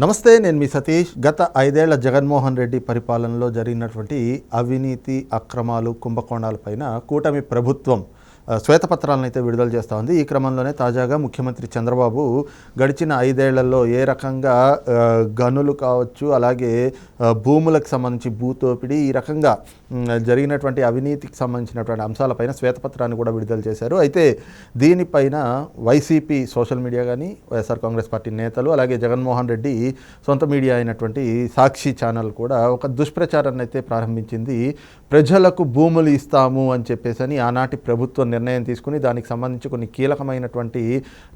నమస్తే నేను మీ సతీష్. గత ఐదేళ్ళ జగన్మోహన్ రెడ్డి పరిపాలనలో జరిగినటువంటి అవినీతి అక్రమాలు కుంభకోణాలపైన కూటమి ప్రభుత్వం శ్వేతపత్రాలను అయితే విడుదల చేస్తూ ఉంది. ఈ క్రమంలోనే తాజాగా ముఖ్యమంత్రి చంద్రబాబు గడిచిన ఐదేళ్ళలో ఏ రకంగా గనులు కావచ్చు అలాగే భూములకు సంబంధించి భూతోపిడి ఈ రకంగా జరిగినటువంటి అవినీతికి సంబంధించినటువంటి అంశాలపైన శ్వేతపత్రాన్ని కూడా విడుదల చేశారు. అయితే దీనిపైన వైసీపీ సోషల్ మీడియా కానీ వైఎస్ఆర్ కాంగ్రెస్ పార్టీ నేతలు అలాగే జగన్మోహన్ రెడ్డి సొంత మీడియా అయినటువంటి సాక్షి ఛానల్ కూడా ఒక దుష్ప్రచారాన్ని అయితే ప్రారంభించింది. ప్రజలకు భూములు ఇస్తాము అని చెప్పేసి అని ఆనాటి ప్రభుత్వం నిర్ణయం తీసుకుని దానికి సంబంధించి కొన్ని కీలకమైనటువంటి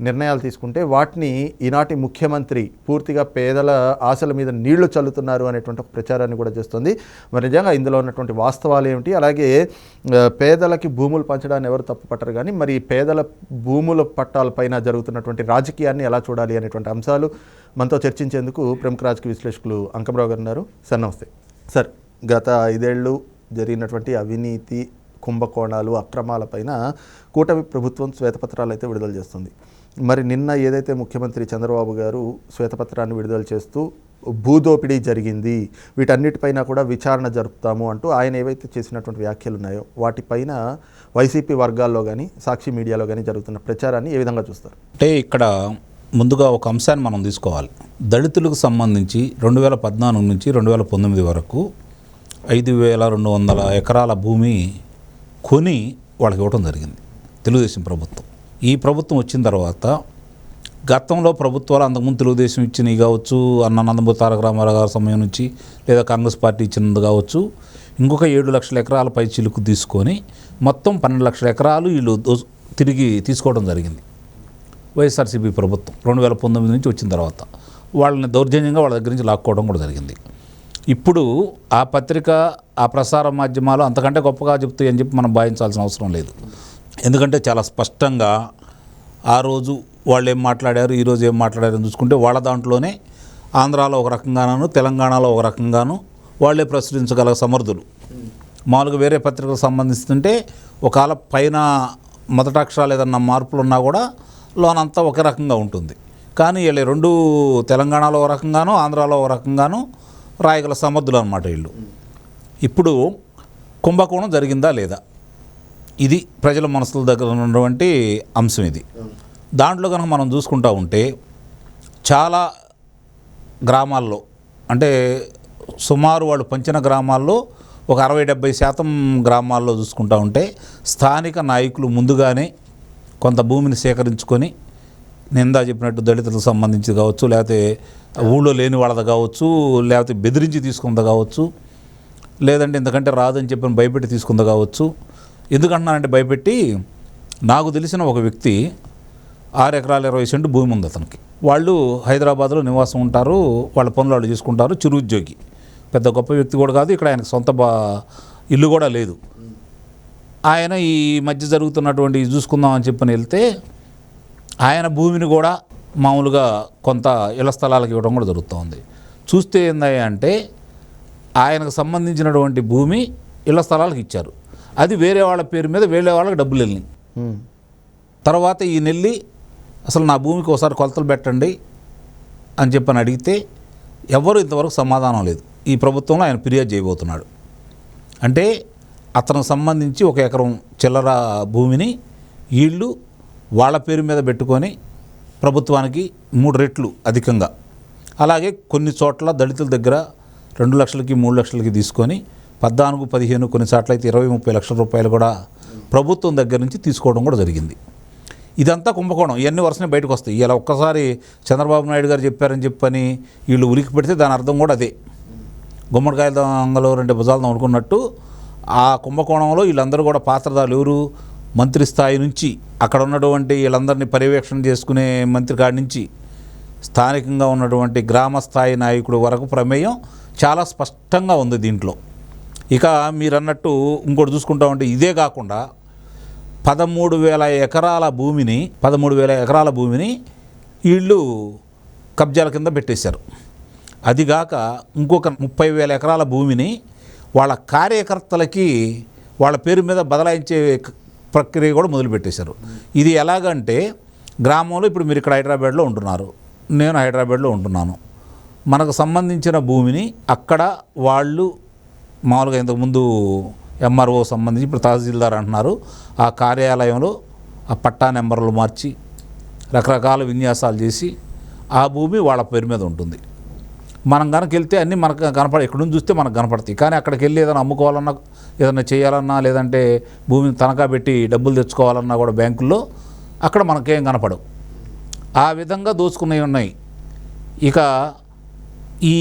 నిర్ణయాలు తీసుకుంటే వాటిని ఈనాటి ముఖ్యమంత్రి పూర్తిగా పేదల ఆశల మీద నీళ్ళు చల్లుతున్నారు అనేటువంటి ఒక ప్రచారాన్ని కూడా చేస్తుంది. మరి నిజంగా ఇందులో ఉన్నటువంటి వాస్తవాలు ఏమిటి? అలాగే పేదలకి భూములు పంచడాన్ని ఎవరు తప్పు పట్టరు కానీ మరి పేదల భూముల పట్టాలపైన జరుగుతున్నటువంటి రాజకీయాన్ని ఎలా చూడాలి అనేటువంటి అంశాలు మనతో చర్చించేందుకు ప్రముఖ రాజకీయ విశ్లేషకులు అంకమరావు గారు ఉన్నారు. సార్ నమస్తే. సార్ గత ఐదేళ్ళు జరిగినటువంటి అవినీతి కుంభకోణాలు అక్రమాలపైన కూటమి ప్రభుత్వం శ్వేతపత్రాలు అయితే విడుదల చేస్తుంది. మరి నిన్న ఏదైతే ముఖ్యమంత్రి చంద్రబాబు గారు శ్వేతపత్రాన్ని విడుదల చేస్తూ భూదోపిడీ జరిగింది వీటన్నిటిపైన కూడా విచారణ జరుపుతాము అంటూ ఆయన ఏవైతే చేసినటువంటి వ్యాఖ్యలు ఉన్నాయో వాటిపైన వైసీపీ వర్గాల్లో కానీ సాక్షి మీడియాలో కానీ జరుగుతున్న ప్రచారాన్ని ఏ విధంగా చూస్తారు? అంటే ఇక్కడ ముందుగా ఒక అంశాన్ని మనం తీసుకోవాలి. దళితులకు సంబంధించి రెండు వేల పద్నాలుగు నుంచి రెండు వేల పంతొమ్మిది వరకు ఐదు వేల రెండు వందల ఎకరాల భూమి కొని వాళ్ళకి ఇవ్వడం జరిగింది. తెలుగుదేశం ప్రభుత్వం. ఈ ప్రభుత్వం వచ్చిన తర్వాత గతంలో ప్రభుత్వాలు అంతకుముందు తెలుగుదేశం ఇచ్చినవి కావచ్చు అన్న నందమూరి తారక రామారావు గారి సమయం నుంచి లేదా కాంగ్రెస్ పార్టీ ఇచ్చినది కావచ్చు ఇంకొక ఏడు లక్షల ఎకరాల పై చిలుకు తీసుకొని మొత్తం పన్నెండు లక్షల ఎకరాలు వీళ్ళు తిరిగి తీసుకోవడం జరిగింది. వైఎస్ఆర్సీపీ ప్రభుత్వం రెండు వేల పంతొమ్మిది నుంచి వచ్చిన తర్వాత. వాళ్ళని దౌర్జన్యంగా వాళ్ళ దగ్గర నుంచి లాక్కోవడం కూడా జరిగింది. ఇప్పుడు ఆ పత్రిక ఆ ప్రసార మాధ్యమాలు అంతకంటే గొప్పగా చెప్తాయి అని చెప్పి మనం భావించాల్సిన అవసరం లేదు. ఎందుకంటే చాలా స్పష్టంగా ఆ రోజు వాళ్ళు ఏం మాట్లాడారు ఈరోజు ఏం మాట్లాడారు అని చూసుకుంటే వాళ్ళ దాంట్లోనే ఆంధ్రాలో ఒక రకంగాను తెలంగాణలో ఒక రకంగాను వాళ్ళే ప్రచురించగల సమర్థులు. మామూలుగా వేరే పత్రికలకు సంబంధిస్తుంటే ఒకవేళ పైన మొదట అక్షరాలు ఏదన్నా మార్పులు ఉన్నా కూడా లోనంతా ఒక రకంగా ఉంటుంది. కానీ వీళ్ళు రెండు తెలంగాణలో ఒక రకంగాను ఆంధ్రాలో ఒక రకంగాను రాయగల సమర్థులు అనమాట వీళ్ళు. ఇప్పుడు కుంభకోణం జరిగిందా లేదా? ఇది ప్రజల మనసుల దగ్గర ఉన్నటువంటి అంశం ఇది. దాంట్లో కనుక మనం చూసుకుంటా ఉంటే చాలా గ్రామాల్లో అంటే సుమారు వాళ్ళు పంచిన గ్రామాల్లో ఒక అరవై డెబ్బై శాతం గ్రామాల్లో చూసుకుంటా ఉంటే స్థానిక నాయకులు ముందుగానే కొంత భూమిని సేకరించుకొని నిందా చెప్పినట్టు దళితులకు సంబంధించి కావచ్చు లేకపోతే ఊళ్ళో లేని వాళ్ళది కావచ్చు లేకపోతే బెదిరించి తీసుకుంది కావచ్చు లేదంటే ఇంతకంటే రాదని చెప్పి భయపెట్టి తీసుకుంది కావచ్చు. ఎందుకంటున్నానంటే భయపెట్టి నాకు తెలిసిన ఒక వ్యక్తి ఆరు ఎకరాల ఇరవై సెంటు భూమి ఉంది అతనికి. వాళ్ళు హైదరాబాద్లో నివాసం ఉంటారు వాళ్ళ పనులు వాళ్ళు చేసుకుంటారు చిరుద్యోగి పెద్ద గొప్ప వ్యక్తి కూడా కాదు ఇక్కడ ఆయనకు సొంత బా ఇల్లు కూడా లేదు. ఆయన ఈ మధ్య జరుగుతున్నటువంటి చూసుకుందాం అని చెప్పని వెళ్తే ఆయన భూమిని కూడా మామూలుగా కొంత ఇళ్ళ స్థలాలకు ఇవ్వడం కూడా జరుగుతోంది. చూస్తే ఏందయ్యా అంటే ఆయనకు సంబంధించినటువంటి భూమి ఇళ్ళ స్థలాలకు ఇచ్చారు. అది వేరే వాళ్ళ పేరు మీద వేరే వాళ్ళకి డబ్బులు వెళ్ళినాయి. తర్వాత ఈ నెల్లి అసలు నా భూమికి ఒకసారి కొలతలు పెట్టండి అని చెప్పని అడిగితే ఎవరు ఇంతవరకు సమాధానం లేదు. ఈ ప్రభుత్వంలో ఆయన ఫిర్యాదు చేయబోతున్నాడు. అంటే అతనికి సంబంధించి ఒక ఎకరం చిల్లర భూమిని వీళ్ళు వాళ్ళ పేరు మీద పెట్టుకొని ప్రభుత్వానికి మూడు రెట్లు అధికంగా. అలాగే కొన్ని చోట్ల దళితుల దగ్గర రెండు లక్షలకి మూడు లక్షలకి తీసుకొని పద్నాలుగు పదిహేను కొన్ని చోట్ల అయితే ఇరవై ముప్పై లక్షల రూపాయలు కూడా ప్రభుత్వం దగ్గర నుంచి తీసుకోవడం కూడా జరిగింది. ఇదంతా కుంభకోణం. ఇవన్నీ వరుసనే బయటకు వస్తాయి. ఇలా ఒక్కసారి చంద్రబాబు నాయుడు గారు చెప్పారని చెప్పని వీళ్ళు ఉలికి పెడితే దాని అర్థం కూడా అదే. గుమ్మడికాయల దొంగలు రెండు భుజాలు అనుకున్నట్టు ఆ కుంభకోణంలో వీళ్ళందరూ కూడా పాత్రదారులు ఎవరు? మంత్రి స్థాయి నుంచి అక్కడ ఉన్నటువంటి వీళ్ళందరినీ పర్యవేక్షణ చేసుకునే మంత్రి కాడి నుంచి స్థానికంగా ఉన్నటువంటి గ్రామ స్థాయి నాయకుడు వరకు ప్రమేయం చాలా స్పష్టంగా ఉంది దీంట్లో. ఇక మీరు అన్నట్టు ఇంకోటి చూసుకుంటా ఉంటే ఇదే కాకుండా పదమూడు వేల ఎకరాల భూమిని పదమూడు వేల ఎకరాల భూమిని వీళ్ళు కబ్జాల కింద పెట్టేశారు. అదిగాక ఇంకొక ముప్పై వేల ఎకరాల భూమిని వాళ్ళ కార్యకర్తలకి వాళ్ళ పేరు మీద బదలాయించే ప్రక్రియ కూడా మొదలుపెట్టేశారు. ఇది ఎలాగంటే గ్రామంలో ఇప్పుడు మీరు ఇక్కడ హైదరాబాద్లో ఉంటున్నారు. నేను హైదరాబాద్లో ఉంటున్నాను. మనకు సంబంధించిన భూమిని అక్కడ వాళ్ళు మామూలుగా ఇంతకుముందు ఎంఆర్ఓ సంబంధించి ఇప్పుడు తహసీల్దార్ అంటున్నారు. ఆ కార్యాలయంలో ఆ పట్టా నెంబర్లు మార్చి రకరకాల విన్యాసాలు చేసి ఆ భూమి వాళ్ళ పేరు మీద ఉంటుంది. మనం కనుక వెళ్తే అన్నీ మనకు కనపడ ఇక్కడ నుంచి చూస్తే మనకు కనపడతాయి. కానీ అక్కడికి వెళ్ళి ఏదైనా అమ్ముకోవాలన్నా ఏదైనా చేయాలన్నా లేదంటే భూమిని తనఖా పెట్టి డబ్బులు తెచ్చుకోవాలన్నా కూడా బ్యాంకుల్లో అక్కడ మనకేం కనపడవు. ఆ విధంగా దోచుకున్నవి ఉన్నాయి. ఇక ఈ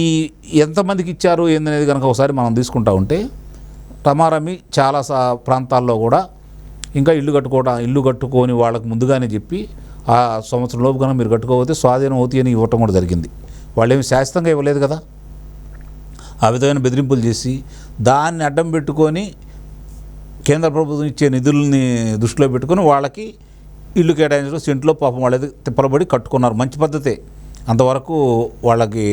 ఎంతమందికి ఇచ్చారు ఏందనేది కనుక ఒకసారి మనం తీసుకుంటా ఉంటే టమారమి చాలా సా ప్రాంతాల్లో కూడా ఇంకా ఇల్లు కట్టుకోవడం ఇల్లు కట్టుకొని వాళ్ళకు ముందుగానే చెప్పి ఆ సంవత్సరంలోపు కనుక మీరు కట్టుకోకపోతే స్వాధీనం అవుతాయని ఇవ్వటం కూడా జరిగింది. వాళ్ళు ఏమి శాశ్వతంగా ఇవ్వలేదు కదా? ఆ విధమైన బెదిరింపులు చేసి దాన్ని అడ్డం పెట్టుకొని కేంద్ర ప్రభుత్వం ఇచ్చే నిధుల్ని దృష్టిలో పెట్టుకొని వాళ్ళకి ఇల్లు కేటాయించడం సెంట్లో పాపం వాళ్ళది తిప్పలబడి కట్టుకున్నారు. మంచి పద్ధతే. అంతవరకు వాళ్ళకి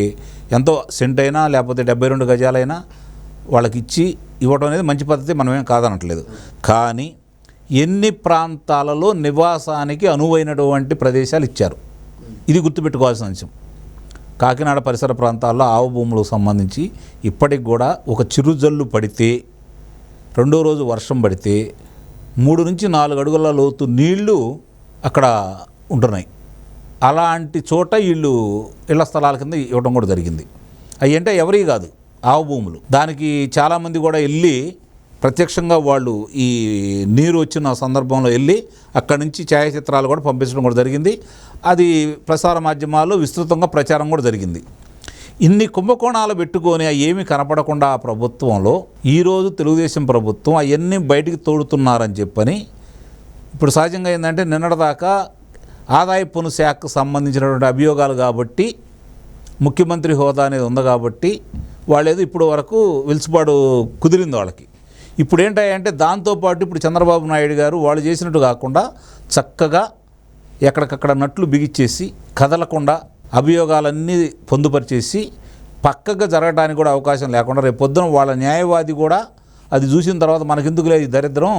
ఎంతో సెంట్ అయినా లేకపోతే డెబ్బై రెండు గజాలైనా వాళ్ళకి ఇచ్చి ఇవ్వడం అనేది మంచి పద్ధతి మనమేం కాదనట్లేదు. కానీ ఎన్ని ప్రాంతాలలో నివాసానికి అనువైనటువంటి ప్రదేశాలు ఇచ్చారు. ఇది గుర్తుపెట్టుకోవాల్సిన అంశం. కాకినాడ పరిసర ప్రాంతాల్లో ఆవు భూములకు సంబంధించి ఇప్పటికి కూడా ఒక చిరుజల్లు పడితే రెండో రోజు వర్షం పడితే మూడు నుంచి నాలుగు అడుగుల లోతు నీళ్ళు అక్కడ ఉంటున్నాయి. అలాంటి చోట వీళ్ళు ఇళ్ళ స్థలాల కింద ఇవ్వడం కూడా జరిగింది. అవి అంటే ఎవరి కాదు ఆవు భూములు. దానికి చాలామంది కూడా వెళ్ళి ప్రత్యక్షంగా వాళ్ళు ఈ నీరు వచ్చిన సందర్భంలో వెళ్ళి అక్కడి నుంచి ఛాయాచిత్రాలు కూడా పంపించడం కూడా జరిగింది. అది ప్రసార మాధ్యమాల్లో విస్తృతంగా ప్రచారం కూడా జరిగింది. ఇన్ని కుంభకోణాలు పెట్టుకొని ఏమి ఏమీ కనపడకుండా ఆ ప్రభుత్వంలో ఈరోజు తెలుగుదేశం ప్రభుత్వం అవన్నీ బయటికి తోడుతున్నారని చెప్పని ఇప్పుడు సహజంగా ఏంటంటే నిన్నటిదాకా ఆదాయ పన్ను శాఖకు సంబంధించినటువంటి అభియోగాలు కాబట్టి ముఖ్యమంత్రి హోదా అనేది ఉంది కాబట్టి వాళ్ళేదో ఇప్పుడు వరకు వెలుసుబాటు కుదిరింది వాళ్ళకి. ఇప్పుడు ఏంటంటే దాంతోపాటు ఇప్పుడు చంద్రబాబు నాయుడు గారు వాళ్ళు చేసినట్టు కాకుండా చక్కగా ఎక్కడికక్కడ నట్లు బిగిచ్చేసి కదలకుండా అభియోగాలన్నీ పొందుపరిచేసి పక్కగా జరగడానికి కూడా అవకాశం లేకుండా రేపు పొద్దున వాళ్ళ న్యాయవాది కూడా అది చూసిన తర్వాత మనకెందుకులే లేదు ఈ దరిద్రం?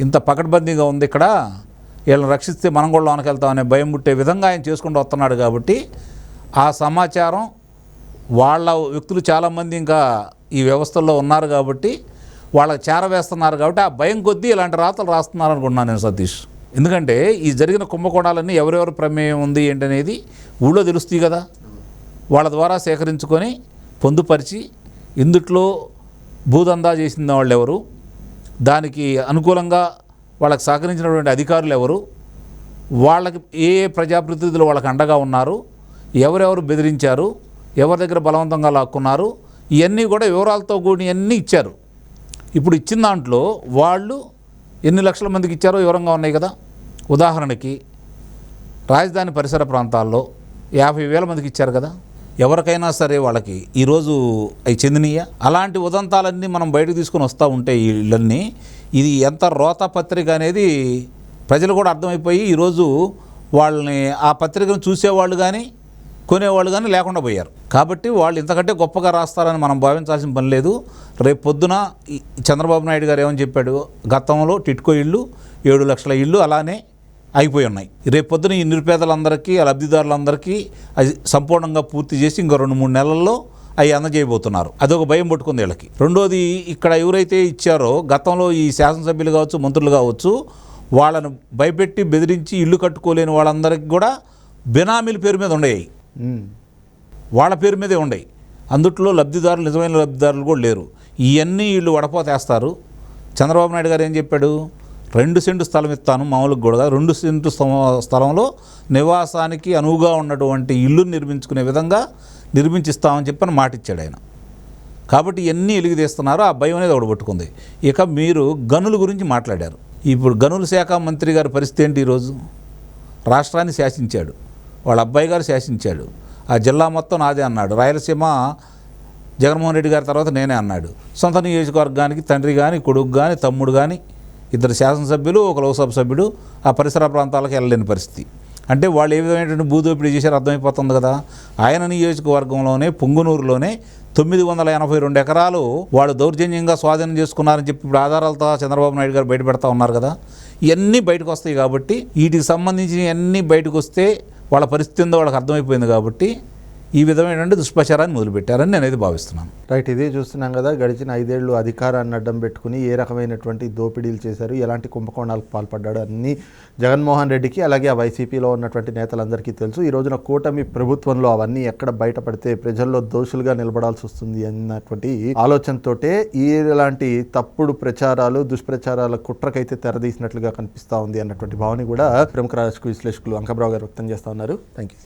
ఇంత పకడ్బందీగా ఉంది ఇక్కడ. వీళ్ళని రక్షిస్తే మనం కూడా లోనకి వెళ్తామనే భయం పుట్టే విధంగా ఆయన చేసుకుంటూ వస్తున్నాడు కాబట్టి ఆ సమాచారం వాళ్ళ వ్యక్తులు చాలామంది ఇంకా ఈ వ్యవస్థల్లో ఉన్నారు కాబట్టి వాళ్ళకి చేరవేస్తున్నారు కాబట్టి ఆ భయం కొద్దీ ఇలాంటి రాతలు రాస్తున్నారు అనుకుంటున్నాను నేను సతీష్. ఎందుకంటే ఈ జరిగిన కుంభకోణాలన్నీ ఎవరెవరి ప్రమేయం ఉంది ఏంటనేది ఊళ్ళో తెలుస్తాయి కదా. వాళ్ళ ద్వారా సేకరించుకొని పొందుపరిచి ఇందుట్లో భూదందా చేసిన వాళ్ళు ఎవరు? దానికి అనుకూలంగా వాళ్ళకి సహకరించినటువంటి అధికారులు ఎవరు? వాళ్ళకి ఏ ఏ ప్రజాప్రతినిధులు వాళ్ళకి అండగా ఉన్నారు? ఎవరెవరు బెదిరించారు? ఎవరి దగ్గర బలవంతంగా లాక్కున్నారు? ఇవన్నీ కూడా వివరాలతో కూడిన అన్నీ ఇచ్చారు. ఇప్పుడు ఇచ్చిన దాంట్లో వాళ్ళు ఎన్ని లక్షల మందికి ఇచ్చారో వివరంగా ఉన్నాయి కదా. ఉదాహరణకి రాజధాని పరిసర ప్రాంతాల్లో యాభై వేల మందికి ఇచ్చారు కదా. ఎవరికైనా సరే వాళ్ళకి ఈరోజు అవి చెందినయ్య అలాంటి ఉదంతాలన్నీ మనం బయటకు తీసుకొని వస్తూ ఉంటే వీళ్ళన్నీ ఇళ్ళన్నీ ఇది ఎంత రోత పత్రిక అనేది ప్రజలు కూడా అర్థమైపోయి ఈరోజు వాళ్ళని ఆ పత్రికను చూసేవాళ్ళు కానీ కొనేవాళ్ళు కానీ లేకుండా పోయారు. కాబట్టి వాళ్ళు ఇంతకంటే గొప్పగా రాస్తారని మనం భావించాల్సిన పని లేదు. రేపు పొద్దున చంద్రబాబు నాయుడు గారు ఏమని చెప్పాడు? గతంలో టిట్కో ఇళ్ళు ఏడు లక్షల ఇళ్ళు అలానే అయిపోయి ఉన్నాయి. రేపు పొద్దున ఈ నిరుపేదలందరికీ ఆ లబ్ధిదారులందరికీ అది సంపూర్ణంగా పూర్తి చేసి ఇంకో రెండు మూడు నెలల్లో అవి అందజేయబోతున్నారు. అదొక భయం పట్టుకుంది వీళ్ళకి. రెండోది ఇక్కడ ఎవరైతే ఇచ్చారో గతంలో ఈ శాసనసభ్యులు కావచ్చు మంత్రులు కావచ్చు వాళ్ళను భయపెట్టి బెదిరించి ఇల్లు కట్టుకోలేని వాళ్ళందరికీ కూడా బినామీల పేరు మీద ఉండేవి. వాళ్ళ పేరు మీదే ఉండయి. అందుట్లో లబ్ధిదారులు నిజమైన లబ్ధిదారులు కూడా లేరు. ఇవన్నీ వీళ్ళు వడపోతేస్తారు. చంద్రబాబు నాయుడు గారు ఏం చెప్పాడు? రెండు సెంటు స్థలం ఇస్తాను మామూలుగా కూడా రెండు సెంటు స్థలంలో నివాసానికి అనువుగా ఉన్నటువంటి ఇల్లు నిర్మించుకునే విధంగా నిర్మించిస్తామని చెప్పని మాట ఇచ్చాడు ఆయన. కాబట్టి ఎన్ని ఎలుగుదీస్తున్నారు. ఆ భయం అనేది ఒకటి ఇక మీరు గనుల గురించి మాట్లాడారు. ఇప్పుడు గనుల శాఖ మంత్రి గారి పరిస్థితి ఏంటి ఈరోజు? రాష్ట్రాన్ని శాసించాడు. వాళ్ళ అబ్బాయి గారు శాసించాడు. ఆ జిల్లా మొత్తం నాదే అన్నాడు. రాయలసీమ జగన్మోహన్ రెడ్డి గారి తర్వాత నేనే అన్నాడు. సొంత నియోజకవర్గానికి తండ్రి కానీ కొడుకు కానీ తమ్ముడు కానీ ఇద్దరు శాసనసభ్యులు ఒక లోక్సభ సభ్యుడు ఆ పరిసర ప్రాంతాలకు వెళ్ళలేని పరిస్థితి. అంటే వాళ్ళు ఏ విధమైనటువంటి భూదోపిడీ చేశారో అర్థమైపోతుంది కదా. ఆయన నియోజకవర్గంలోనే పొంగునూరులోనే తొమ్మిది వందల ఎనభై రెండు ఎకరాలు వాళ్ళు దౌర్జన్యంగా స్వాధీనం చేసుకున్నారని చెప్పి ఇప్పుడు ఆధారాలతో చంద్రబాబు నాయుడు గారు బయట పెడతా ఉన్నారు కదా. ఇవన్నీ బయటకు వస్తాయి కాబట్టి వీటికి సంబంధించిన అన్నీ బయటకు వస్తే వాళ్ళ పరిస్థితి ఉందో వాళ్ళకి అర్థమైపోయింది కాబట్టి ఈ విధమైనటువంటి దుష్ప్రచారాన్ని మొదలుపెట్టారని నేనైతే భావిస్తున్నాను. రైట్ ఇదే చూస్తున్నాం కదా గడిచిన ఐదేళ్ళు అధికారాన్ని అడ్డం పెట్టుకుని ఏ రకమైనటువంటి దోపిడీలు చేశారు ఎలాంటి కుంభకోణాలకు పాల్పడ్డాడు అన్నీ జగన్మోహన్ రెడ్డికి అలాగే ఆ వైసీపీలో ఉన్నటువంటి నేతలందరికీ తెలుసు. ఈ రోజున కూటమి ప్రభుత్వంలో అవన్నీ ఎక్కడ బయటపడితే ప్రజల్లో దోషులుగా నిలబడాల్సి వస్తుంది అన్నటువంటి ఆలోచనతోటే ఇలాంటి తప్పుడు ప్రచారాలు దుష్ప్రచారాల కుట్రకైతే తెరదీసినట్లుగా కనిపిస్తూ ఉంది అన్నటువంటి భావన కూడా ప్రముఖ రాజకీయ విశ్లేషకులు అంకబ్రావు గారు వ్యక్తం చేస్తూ ఉన్నారు. Thank you